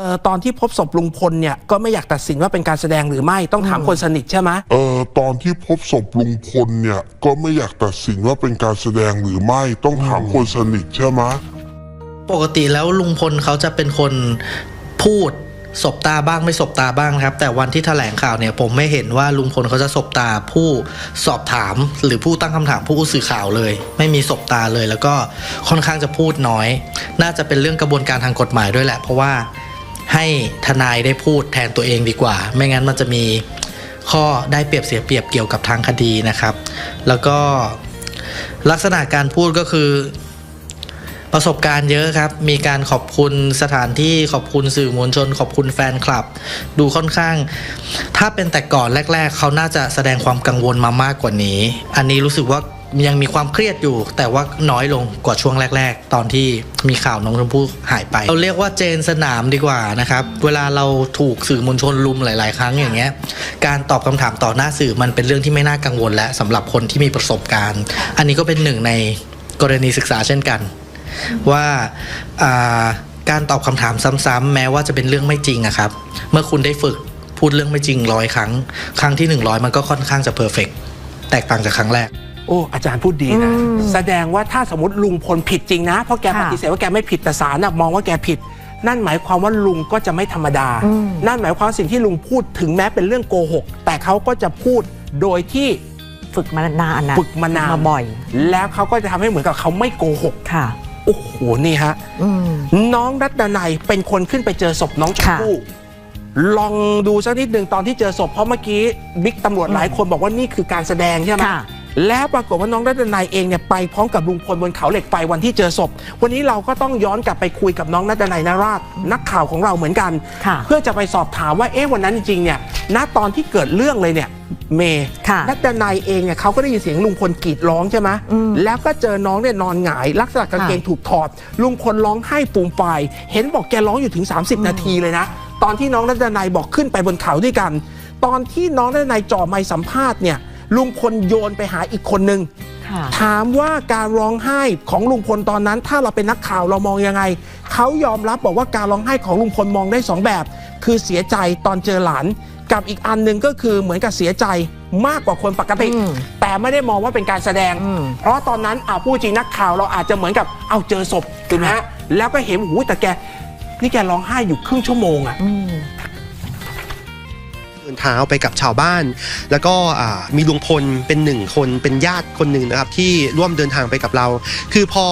เอ่อตอนที่พบศพลุงพลเนี่ยก็ไม่อยากตัดสินว่าเป็นการแสดงหรือไม่ต้องถามคนสนิทใช่ไหมเอ่อตอนที่พบศพลุงพลเนี่ยก็ไม่อยากตัดสินว่าเป็นการแสดงหรือไม่ต้องถามคนสนิทใช่ไหมปกติแล้วลุงพลเขาจะเป็นคนพูดสบตาบ้างไม่สบตาบ้างครับ แต่วันที่แถลงข่าวเนี่ยผมไม่เห็นว่าลุงพลเขาจะสบตาผู้สอบถาม หรือผู้ตั้งคำถามผู้สื่อข่าวเลย ไม่มีสบตาเลย แล้วก็ค่อนข้างจะพูดน้อย น่าจะเป็นเรื่องกระบวนการทางกฎหมายด้วยแหละ เพราะว่า ให้ทนายได้พูดแทนตัวเองดีกว่า ไม่งั้นมันจะมีข้อได้เปรียบเสียเปรียบเกี่ยวกับทางคดีนะครับ แล้วก็ลักษณะการพูดก็คือประสบการณ์เยอะครับ มีการขอบคุณสถานที่ขอบคุณสื่อมวลชน ขอบคุณแฟนคลับ ดูค่อนข้าง ถ้าเป็นแต่ก่อนแรก ๆ เขาน่าจะแสดงความกังวลมามากกว่านี้ อันนี้รู้สึกว่า ยังมีความเครียดอยู่ แต่ว่าน้อยลงกว่าช่วงแรก ๆ ตอนที่มีข่าวน้องชมพู่หายไป เราเรียกว่าเจนสนามดีกว่านะครับ เวลาเราถูกสื่อมวลชนลุมหลาย ๆ ครั้งอย่างเงี้ย การตอบคำถามต่อหน้าสื่อมันเป็นเรื่องที่ไม่น่ากังวลและสำหรับคนที่มีประสบการณ์ อันนี้ก็เป็นหนึ่งในกรณีศึกษาเช่นกัน ว่าการตอบคำถามซ้ำๆแม้ว่าจะเป็นเรื่องไม่จริงอะครับ เมื่อคุณได้ฝึกพูดเรื่องไม่จริงร้อยครั้ง ครั้งที่ 100 มันก็ค่อนข้างจะเพอร์เฟกแตกต่างจากครั้งแรก โอ้อาจารย์พูดดีนะอืมแสดงว่าถ้าสมมติลุงพลผิดจริงนะ เพราะแกค่ะปฏิเสธว่าแกไม่ผิดแต่ศาลน่ะมองว่าแกผิด นั่นหมายความว่าลุงก็จะไม่ธรรมดาอืมนั่นหมายความว่าสิ่งที่ลุงพูดถึงแม้เป็นเรื่องโกหก แต่เขาก็จะพูดโดยที่ฝึกมานานนะฝึกมานานมาบ่อย แล้วเขาก็จะทำให้เหมือนกับเขาไม่โกหกค่ะโอ้โหนี่ฮะอืมน้องรัตดานัยเป็นคนขึ้นไปเจอศพน้องชมค่ะพู่ลองดูสักนิดหนึ่งตอนที่เจอศพเพราะเมื่อกี้บิ๊กตำรวจหลายคนบอกว่านี่คือการแสดงใช่ไหมค่ะ แล้วปรากฏว่าน้องรัตนายเองเนี่ยไปพร้อมกับลุงพลบนเขาเหล็กไฟวันที่เจอศพ วันนี้เราก็ต้องย้อนกลับไปคุยกับน้องรัตนายนาราชนักข่าวของเราเหมือนกันค่ะเพื่อจะไปสอบถามว่าเอ๊ะวันนั้นจริงๆเนี่ยณตอนที่เกิดเรื่องเลยเนี่ยเมย์ค่ะรัตนายเองเนี่ยเขาก็ได้ยินเสียงลุงพลกรีดร้องใช่ไหมอืมแล้วก็เจอน้องเนี่ยนอนหงาย ลักษณะกางเกงค่ะถูกถอด ลุงพลร้องไห้ปูมปายเห็นบอกแกร้องอยู่ถึง 30 นาทีเลยนะ ตอนที่น้องรัตนายบอกขึ้นไปบนเขาด้วยกัน ตอนที่น้องรัตนายจ่อไมค์สัมภาษณ์เนี่ย ลุงพลโยนไปหาอีกคนนึงค่ะถามว่าการร้องไห้ของลุงพลตอนนั้น ถ้าเราเป็นนักข่าวเรามองยังไง เขายอมรับบอกว่าการร้องไห้ของลุงพลมองได้สองแบบ คือเสียใจตอนเจอหลาน กับอีกอันหนึ่งก็คือเหมือนกับเสียใจมากกว่าคนปกติอืมแต่ไม่ได้มองว่าเป็นการแสดงอืมเพราะตอนนั้นเอาพูดจริงนักข่าวเราอาจจะเหมือนกับเอาเจอศพถูกไหมฮะแล้วก็เห็นหูแต่แกนี่แกร้องไห้อยู่ครึ่งชั่วโมงอะอืม เดินเท้าไปกับชาวบ้าน แล้วก็มีลุงพลเป็นหนึ่งคนเป็นญาติคนหนึ่งนะครับ ที่ร่วมเดินทางไปกับเรา คือพอ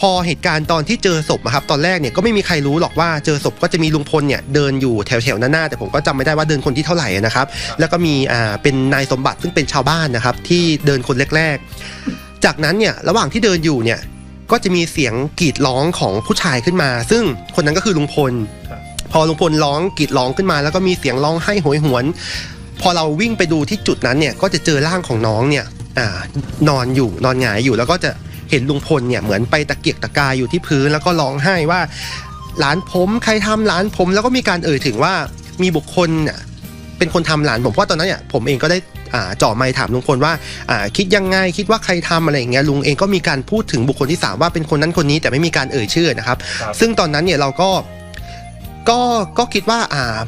พอเหตุการณ์ตอนที่เจอศพอะครับตอนแรกเนี่ยก็ไม่มีใครรู้หรอกว่าเจอศพก็จะมีลุงพลเนี่ยเดินอยู่แถวแถวๆหน้าๆแต่ผมก็จำไม่ได้ว่าเดินคนที่เท่าไหร่นะครับ แล้วก็มีอ่าเป็นนายสมบัติซึ่งเป็นชาวบ้านนะครับ ที่เดินคนแรกๆ จากนั้นเนี่ยระหว่างที่เดินอยู่เนี่ยก็จะมีเสียงกรีดร้องของผู้ชายขึ้นมา ซึ่งคนนั้นก็คือลุงพล พอลุงพลร้องกรีดร้องขึ้นมา แล้วก็มีเสียงร้องไห้โหยหวน พอเราวิ่งไปดูที่จุดนั้นเนี่ยก็จะเจอร่างของน้องเนี่ยอ่านอนอยู่นอนหงายอยู่แล้วก็จะเห็นลุงพลเนี่ยเหมือนไปตะเกียกตะกายอยู่ที่พื้นแล้วก็ร้องไห้ว่าหลานผมใครทำหลานผมแล้วก็มีการเอ่ยถึงว่ามีบุคคลเนี่ยเป็นคนทำหลานผมเพราะว่าตอนนั้นเนี่ยผมเองก็ได้อ่าจ่อไมค์ถามลุงพลว่าอ่าคิดยังไงคิดว่าใครทำอะไรอย่างเงี้ยลุงเองก็มีการพูดถึงบุคคลที่สามว่าเป็นคนนั้นคนนี้แต่ไม่มีการเอ่ยชื่อนะครับ ซึ่งตอนนั้นเนี่ยเราก็ ก็ก็คิดว่าอ่า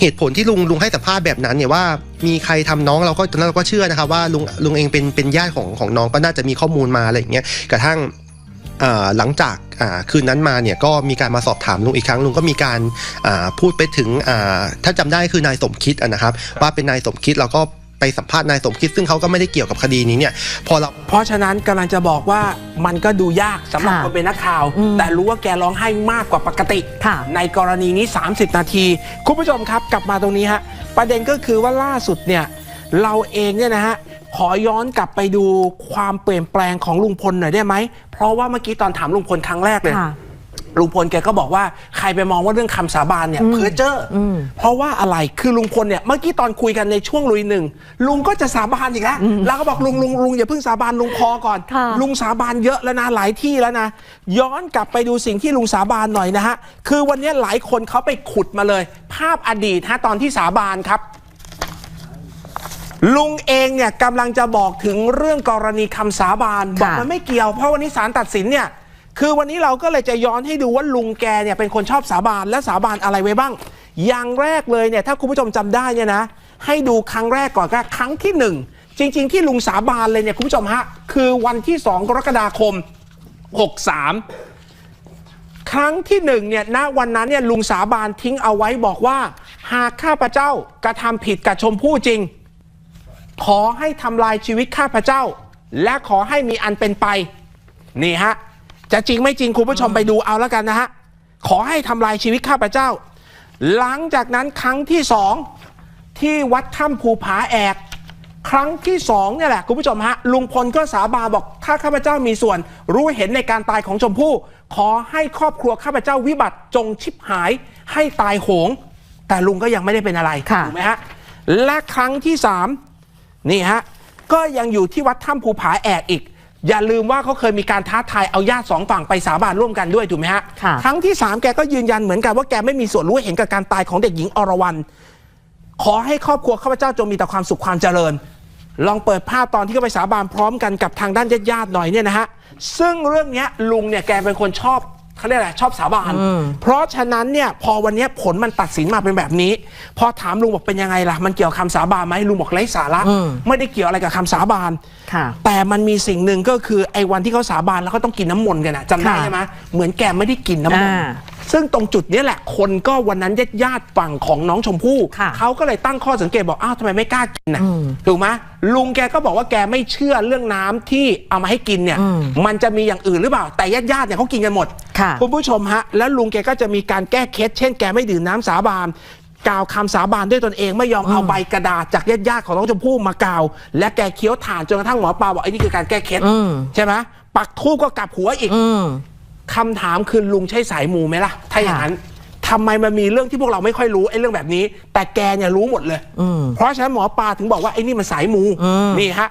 เหตุผลที่ลุงลุงให้สัมภาษณ์แบบนั้นเนี่ยว่ามีใครทำน้องเราก็ตอนนั้นเราก็เชื่อนะครับว่าลุงลุงเองเป็นเป็นญาติของของน้องก็น่าจะมีข้อมูลมาอะไรอย่างเงี้ยกระทั่งอ่าหลังจากอ่าคืนนั้นมาเนี่ยก็มีการมาสอบถามลุงอีกครั้งลุงก็มีการอ่าพูดไปถึงอ่าถ้าจำได้คือนายสมคิดนะครับ ว่าเป็นนายสมคิดเราก็ ไปสัมภาษณ์นายสมคิดซึ่งเขาก็ไม่ได้เกี่ยวกับคดีนี้เนี่ยพอเรา เพราะฉะนั้นกำลังจะบอกว่ามันก็ดูยากสำหรับค่ะคนเป็นนักข่าว อืมแต่รู้ว่าแกร้องไห้มากกว่าปกติ ค่ะ ในกรณีนี้ 30 นาที คุณผู้ชมครับกลับมาตรงนี้ฮะ ประเด็นก็คือว่าล่าสุดเนี่ย เราเองเนี่ยนะฮะ ขอย้อนกลับไปดูความเปลี่ยนแปลงของลุงพลหน่อยได้ไหม เพราะว่าเมื่อกี้ตอนถามลุงพลครั้งแรกเลย ค่ะ ลุงพลแกก็บอกว่าใครไปมองว่าเรื่องคำสาบานเนี่ยอืมเพ้อเจ้ออมเพราะว่าอะไรคือลุงพลเนี่ยเมื่อกี้ตอนคุยกันในช่วงลุยหนึ่งลุงก็จะสาบานอีกแล้วแล้วก็บอกลุงลุงลุงอย่าเพิ่งสาบานลุงพอก่อนค่ะลุงสาบานเยอะแล้วนะหลายที่แล้วนะย้อนกลับไปดูสิ่งที่ลุงสาบานหน่อยนะฮะคือวันนี้หลายคนเขาไปขุดมาเลย ภาพอดีตฮะตอนที่สาบานครับลุงเองเนี่ยกำลังจะบอกถึงเรื่องกรณีคำสาบานบอกค่ะมันไม่เกี่ยวเพราะวันนี้ศาลตัดสินเนี่ย คือวันนี้เราก็เลยจะย้อนให้ดูว่าลุงแกเนี่ยเป็นคนชอบสาบานและสาบานอะไรไว้บ้าง อย่างแรกเลยเนี่ยถ้าคุณผู้ชมจำได้เนี่ยนะ ให้ดูครั้งแรกก่อนก็ครั้งที่หนึ่งจริง ๆ ที่ลุงสาบานเลยเนี่ยคุณผู้ชมฮะคือวันที่ 2 กรกฎาคม 63 ครั้งที่หนึ่งเนี่ยณวันนั้นเนี่ยลุงสาบานทิ้งเอาไว้บอกว่า หากข้าพเจ้ากระทำผิดกับชมพู่จริง ขอให้ทำลายชีวิตข้าพเจ้า และขอให้มีอันเป็นไปนี่ฮะ จะจริงไม่จริงคุณผู้ชมไปดูเอาแล้วกันนะฮะ ขอให้ทำลายชีวิตข้าพเจ้า หลังจากนั้นครั้งที่สองที่วัดถ้ำภูผาแอก ครั้งที่สองเนี่ยแหละคุณผู้ชมฮะ ลุงพลก็สาบานบอกถ้าข้าพเจ้ามีส่วน รู้เห็นในการตายของชมพู่ ขอให้ครอบครัวข้าพเจ้าวิบัติจงชิบหาย ให้ตายโหง แต่ลุงก็ยังไม่ได้เป็นอะไรค่ะถูกไหมฮะและครั้งที่สามนี่ฮะก็ยังอยู่ที่วัดถ้ำภูผาแอกอีก อย่าลืมว่าเขาเคยมีการท้าทายเอาญาติสองฝั่งไปสาบานร่วมกันด้วยถูกไหมฮะค่ะ ครั้งที่สามแกก็ยืนยันเหมือนกันว่าแกไม่มีส่วนรู้เห็นกับการตายของเด็กหญิงอรวรรณขอให้ครอบครัวข้าพเจ้าจงมีแต่ความสุขความเจริญ ลองเปิดภาพตอนที่เขาไปสาบานพร้อมกันกับทางด้านญาติๆหน่อยเนี่ยนะฮะซึ่งเรื่องเนี้ยลุงเนี่ยแกเป็นคนชอบ เขาเรียกอะไรชอบสาบาน เพราะฉะนั้นเนี่ยพอวันเนี้ยผลมันตัดสินมาเป็นแบบนี้ พอถามลุงบอกเป็นยังไงล่ะ มันเกี่ยวกับคำสาบานไหมลุงบอกไร้สาระอืมไม่ได้เกี่ยวอะไรกับคำสาบานค่ะแต่มันมีสิ่งหนึ่งก็คือไอ้วันที่เขาสาบานแล้วเขาต้องกินน้ำมนต์กันนะจำได้ค่ะใช่ไหมเหมือนแกไม่ได้กินน้ำมนต์อ่า ซึ่งตรงจุดเนี้ยแหละคนก็วันนั้นญาติญาติๆฝั่งของน้องชมพู่ค่ะเขาก็เลยตั้งข้อสังเกตบอกอ้าวทำไมไม่กล้ากินนะอืมถูกไหมลุงแกก็บอกว่าแกไม่เชื่อเรื่องน้ำที่เอามาให้กินเนี่ยอืมมันจะมีอย่างอื่นหรือเปล่า แต่ญาติญาติๆเนี่ยเขากินกันหมดค่ะณผู้ชมฮะ แล้วลุงแกก็จะมีการแก้เคล็ดเช่นแกไม่ดื่มน้ำสาบานกล่าวคำสาบานด้วยตนเองไม่ยอมเอาใบกระดาษจากญาติญาติๆของน้องชมพู่มากล่าว และแกเคี้ยวถ่านจนกระทั่งหมอปลาบอกไอ้นี่คือการแก้เคล็ดอืมใช่ไหมปักทูบก็กลับหัวอีกอืม คำถามคือลุงใช่สายมูไหมล่ะ ถ้าอย่างนั้นทำไมมันมีเรื่องที่พวกเราไม่ค่อยรู้ไอ้เรื่องแบบนี้ แต่แกเนี่ยรู้หมดเลยอืมเพราะฉะนั้นหมอปลาถึงบอกว่าไอ้นี่มันสายมูอืมนี่ฮะ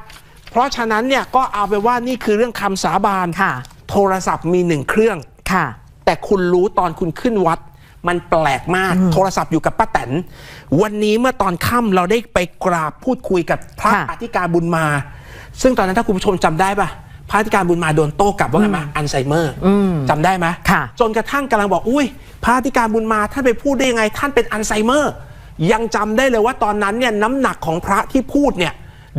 เพราะฉะนั้นเนี่ยก็เอาไปว่านี่คือเรื่องคำสาบานค่ะโทรศัพท์มีหนึ่งเครื่องค่ะ แต่คุณรู้ตอนคุณขึ้นวัด มันแปลกมาก โทรศัพท์อยู่กับป้าแตน วันนี้เมื่อตอนค่ำเราได้ไปกราบพูดคุยกับพระค่ะอธิการบุญมา ซึ่งตอนนั้นถ้าคุณผู้ชมจำได้ปะ พระอธิการบุญมาโดนโต้กลับว่าไงมาอัลไซเมอร์อืมจำได้ไหมค่ะจนกระทั่งกำลังบอกอุ้ยพระอธิการบุญมาท่านไปพูดได้ยังไง ท่านเป็นอัลไซเมอร์ ยังจำได้เลยว่าตอนนั้นเนี่ยน้ำหนักของพระที่พูดเนี่ย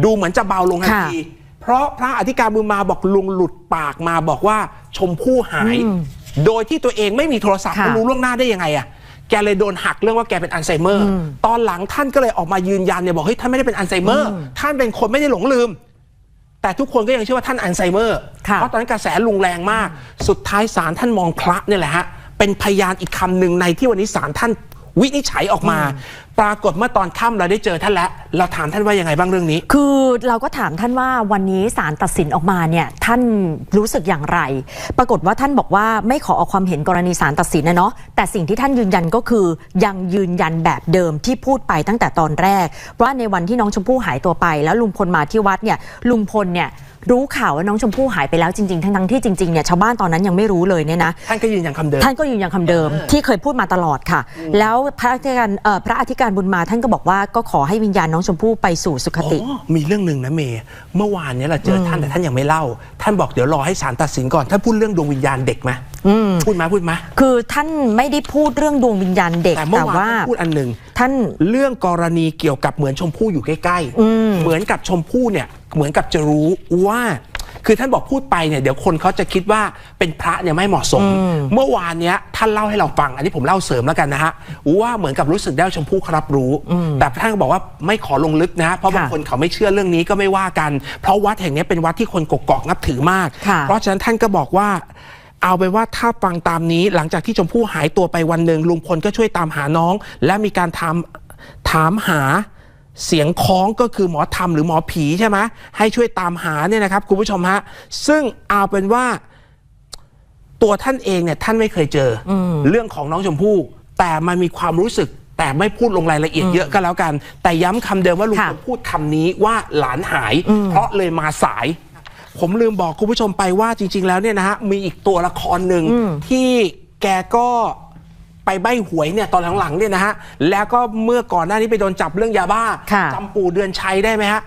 ดูเหมือนจะเบาลงทันค่ะที เพราะพระอธิการบุญมาบอกลุงหลุดปากมาบอกว่าชมพู่หาย โดยที่ตัวเองไม่มีโทรศัพท์ค่ะไม่รู้ล่วงหน้าได้ยังไงอะแกเลยโดนหักเรื่องว่าแกเป็นอัลไซเมอร์ ตอนหลังท่านก็เลยออกมายืนยันเนี่ยบอกเฮ้ยท่านไม่ได้เป็นอัลไซเมอร์ ท่านเป็นคนไม่ได้หลงลืม แต่ทุกคนก็ยังเชื่อว่าท่านอัลไซเมอร์ค่ะเพราะตอนนั้นกระแสลุงแรงมาก สุดท้ายศาลท่านมองพระเนี่ยแหละฮะ เป็นพยานอีกคำหนึ่งในที่วันนี้ศาลท่านวินิจฉัยออกมา ปรากฏเมื่อตอนค่ำเราได้เจอท่านแล้ว เราถามท่านว่ายังไงบ้างเรื่องนี้ คือเราก็ถามท่านว่าวันนี้ศาลตัดสินออกมาเนี่ยท่านรู้สึกอย่างไร ปรากฏว่าท่านบอกว่าไม่ขอออกความเห็นกรณีศาลตัดสินนะเนาะแต่สิ่งที่ท่านยืนยันก็คือยังยืนยันแบบเดิมที่พูดไปตั้งแต่ตอนแรกว่าในวันที่น้องชมพู่หายตัวไป แล้วลุงพลมาที่วัดเนี่ยลุงพลเนี่ยรู้ข่าวว่าน้องชมพู่หายไปแล้วจริงๆ ทั้งๆที่จริงๆ เนี่ยชาวบ้านตอนนั้นยังไม่รู้เลยเนี่ยนะท่านก็ยืนยันคำเดิมท่านก็ยืนยันคำเดิมที่เคยพูดมาตลอดค่ะ แล้วพระอธิการเอ่อพระอธิการบุญมาท่านก็บอกว่าก็ขอให้วิญญาณน้องชมพู่ไปสู่สุคติ อ๋อมีเรื่องหนึ่งนะเมย์เมื่อวานเนี้เราเจอท่านแต่ท่านยังไม่เล่า ท่านบอกเดี๋ยวรอให้ศาลตัดสินก่อนท่านพูดเรื่องดวงวิญญาณเด็กไหมพูดไหมพูดไหมคือท่านไม่ได้พูดเรื่องดวงวิญญาณเด็กแต่เมื่อแต่วานว่าท่านพูดอันหนึ่ง ท่าน เรื่องกรณีเกี่ยวกับเหมือนชมพู่อยู่ใกล้อืม ๆ เหมือนกับชมพู่เนี่ย เหมือนกับจะรู้ว่า คือท่านบอกพูดไปเนี่ยเดี๋ยวคนเขาจะคิดว่าเป็นพระเนี่ยไม่เหมาะสม เมื่อวานเนี้ยท่านเล่าให้เราฟัง อันนี้ผมเล่าเสริมแล้วกันนะฮะว่าเหมือนกับรู้สึกได้ว่าชมพู่เขารับรู้ แต่ท่านก็บอกว่าไม่ขอลงลึกนะ เพราะบางค่ะคนเขาไม่เชื่อเรื่องนี้ก็ไม่ว่ากัน เพราะวัดแห่งนี้เป็นวัดที่คนกกอกนับถือมากค่ะเพราะฉะนั้นท่านก็บอกว่าเอาไปนว่าถ้าฟังตามนี้หลังจากที่ชมพู่หายตัวไปวันหนึ่งลุงพลก็ช่วยตามหาน้อง และมีการทำถามหา เสียงคล้องก็คือหมอธรรมหรือหมอผีใช่ไหมให้ช่วยตามหาเนี่ยนะครับคุณผู้ชมฮะซึ่งเอาเป็นว่าตัวท่านเองเนี่ยท่านไม่เคยเจออเรื่องของน้องชมพู่ แต่มันมีความรู้สึกแต่ไม่พูดลงรายละเอียดเยอะก็แล้วกัน แต่ย้ำคำเดิมว่าลุงค่ะพลพูดคำนี้ว่าหลานหาย เพราะเลยมาสาย ผมลืมบอกคุณผู้ชมไปว่าจริง ๆ แล้วเนี่ยนะฮะมีอีกตัวละครหนึ่งที่แกก็ ไปใบหวยเนี่ยตอนหลังๆเนี่ยนะฮะแล้วก็เมื่อก่อนหน้านี้ไปโดนจับเรื่องยาบ้าค่ะจำปู่เดือนชัยได้ไหมฮะ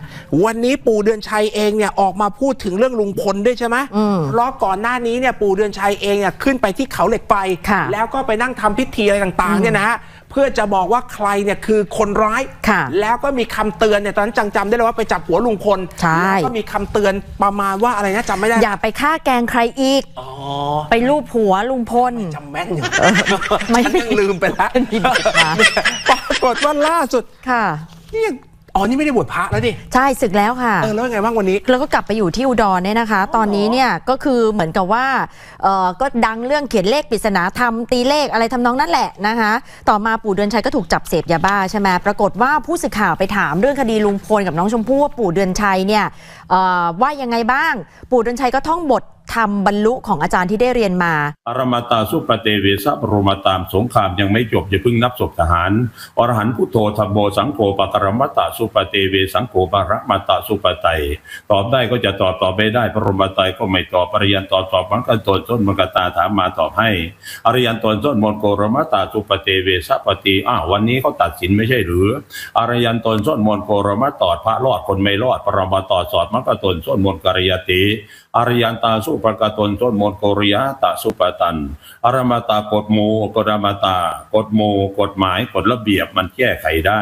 วันนี้ปู่เดือนชัยเองเนี่ยออกมาพูดถึงเรื่องลุงพลด้วยใช่ไหมอืมเพราะก่อนหน้านี้เนี่ยปู่เดือนชัยเองเนี่ยขึ้นไปที่เขาเหล็กไฟค่ะแล้วก็ไปนั่งทำพิธีอะไรต่างๆเนี่ยนะฮะ เพื่อจะบอกว่าใครเนี่ยคือคนร้าย ค่ะแล้วก็มีคำเตือนเนี่ยตอนนั้นจังจำได้เลยว่าไปจับหัวลุงพลใช่ แล้วก็มีคำเตือนประมาณว่าอะไรนะจำไม่ได้อย่าไปฆ่าแกล้งใครอีก อ๋อไปลูบหัวลุงพล จำแม่นอยู่ไม่ฉันยังลืมไปแล้วมีเด็กมาปรากฏว่าล่าสุด ค่ะ นี่ยัง อ๋อ นี่ไม่ได้บวชพระแล้วดิ ใช่ศึกแล้วค่ะ เออ แล้วยังไงบ้างวันนี้ แล้วก็กลับไปอยู่ที่อุดรเนี่ยนะคะ ตอนนี้เนี่ยก็คือเหมือนกับว่าเออก็ดังเรื่องเขียนเลขปริศนาธรรมตีเลขอะไรทำนองนั่นแหละนะคะ ต่อมาปู่เดือนชัยก็ถูกจับเสพยาบ้าใช่ไหมปรากฏว่าผู้สื่อข่าวไปถามเรื่องคดีลุงพลกับน้องชมพู่ว่าปู่เดือนชัยเนี่ยเอ่อว่ายังไงบ้าง ปู่เดือนชัยก็ท่องบท ทำบรรลุของอาจารย์ที่ได้เรียนมา อรมาตาสุปเตเวสะปรมาตามสงครามยังไม่จบอย่าเพิ่งนับศพทหาร อรหันต์พุทโธธรรมโมสังโฆปกรมตาสุปเตเวสังโฆปรมาตาสุปไตยตอบได้ก็จะตอบตอบไม่ได้ปรมาไตยก็ไม่ตอบปริยันตอบตอบมันกันตนต้นมันกตาถามมาตอบให้ อริยันตนต้นมนโกรมาตาสุปเตเวสะปฏิอ้าววันนี้เขาตัดสินไม่ใช่หรือ อริยันตนส้นมนโกรมตอดพระรอดคนไม่รอดปรมาตอดสอดมันกตนส้นมนกริยติอริยันตาสุปกตนต้นมนโกริยะตาสุปตัน อารมาตากฎโมกฎมาตากฎโมกฎหมายกฎระเบียบมันแก้ไขได้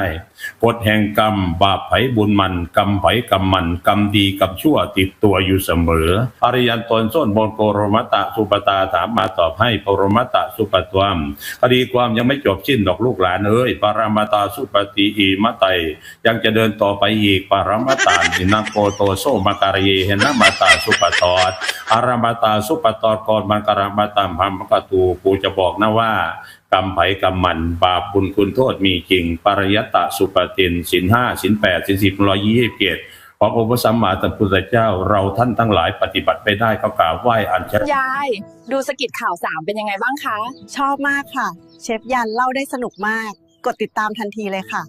กฎแห่งกรรม บาปไผบุญมันกรรมไผกรรมมันกรรมดีกรรมชั่วติดตัวอยู่เสมอ อริยันตนส้นมนโกรมตะสุปตาถามมาตอบให้ปรมตะสุปตวมคดีความยังไม่จบสิ้นดอกลูกหลานเอ้ยปรมาตาสุปฏิอีมะไตยังจะเดินต่อไปอีกปรมาตานินาโกโตโซมาการเยเหนะมาตาสุปตอดอารมาตาสุปตอดกรมันการมาตามพัมมกตูกูจะบอกนะว่า กรรมไผกรรมมันบาปบุญคุณโทษมีจริง ปริยัตตะสุปตินสินห้าสินแปดสินสิบร้อยยี่สิบเจ็ดขององค์พระสัมมาสัมพุทธเจ้าเราท่านทั้งหลายปฏิบัติไปได้ก็กราบไหว้อัญเชิญยาย ดูสกิจข่าวสามเป็นยังไงบ้างคะ ชอบมากค่ะ เชฟยันเล่าได้สนุกมาก กดติดตามทันทีเลยค่ะ